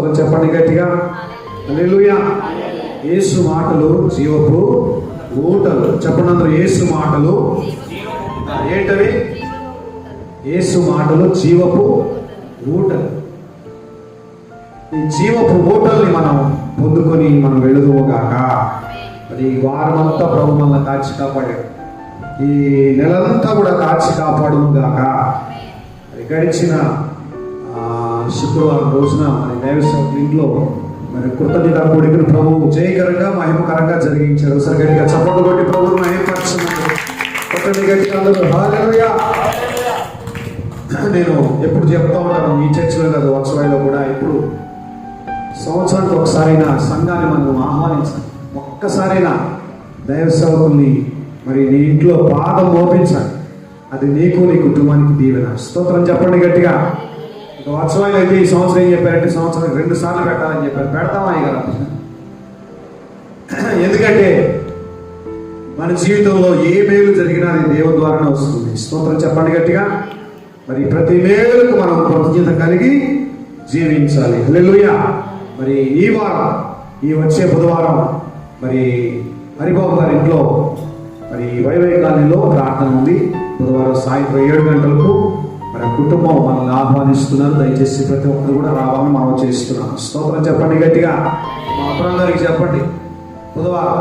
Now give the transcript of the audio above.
స్తోత్రం చెప్పండి గట్టిగా. హల్లెలూయా. యేసు మాటలు జీవపు ఊటలు. చెప్పండి అందరూ యేసు మాటలు ఏంటవి? యేసు మాటలు జీవపు ఊటలు. ఈ జీవపు ఊటల్ని మనం పొందుకొని మనం వెళుదువుగాక. మరి ఈ వారమంతా ప్రభు మనల్ని కాచి కాపాడాడు. ఈ నెలంతా కూడా కాచి కాపాడుగాక గడిచిన శుక్రవారం రోజున మరి దైవసేవ ఇంట్లో మరి కొత్త కృతజ్ఞత కొడుకును ప్రభు జయకరంగా మహిమకరంగా జరిగించాడు ఒకసారి గట్టిగా చప్పట్లు కొట్టి ప్రభువు మహిమపరచున్నాడు కొట్టండి గట్టిగా అందరూ నేను ఎప్పుడు చెప్తా ఉంటాను ఈ చర్చిలో కాదు వత్సరాయిలో కూడా ఇప్పుడు సంవత్సరానికి ఒకసారైనా సంఘాన్ని మనం ఆహ్వానించాలి. ఒక్కసారైనా దైవ సేవకుల్ని మరి నీ ఇంట్లో పాదం మోపించాలి. అది నీకు నీ కుటుంబానికి దీవెన. స్తోత్రం చెప్పండి గట్టిగా. ఇక వత్సవాయిలు అయితే ఈ సంవత్సరం ఏం చెప్పారంటే ఈ సంవత్సరం రెండు సార్లు పెట్టాలని చెప్పారు. పెడతామా ఇక ఎందుకంటే మన జీవితంలో ఏ మేలు జరిగినా అది దేవుని ద్వారానే వస్తుంది. స్తోత్రం చెప్పండి గట్టిగా. మరి ప్రతి మేలుకు మనం కృతజ్ఞత కలిగి జీవించాలి. హల్లెలూయా. మరి ఈ వారం ఈ వచ్చే బుధవారం మరి హరిబాబు గారి ఇంట్లో మరి వైవై కాలనీలో ప్రార్థన ఉంది. బుధవారం సాయంత్రం ఏడు గంటలకు మరి కుటుంబం మనల్ని ఆహ్వానిస్తున్నారు. దయచేసి ప్రతి ఒక్కరు కూడా రావాలని మనం చేస్తున్నాం స్తోత్రం చెప్పండి గట్టిగా. మా అబ్రహం చెప్పండి. బుధవారం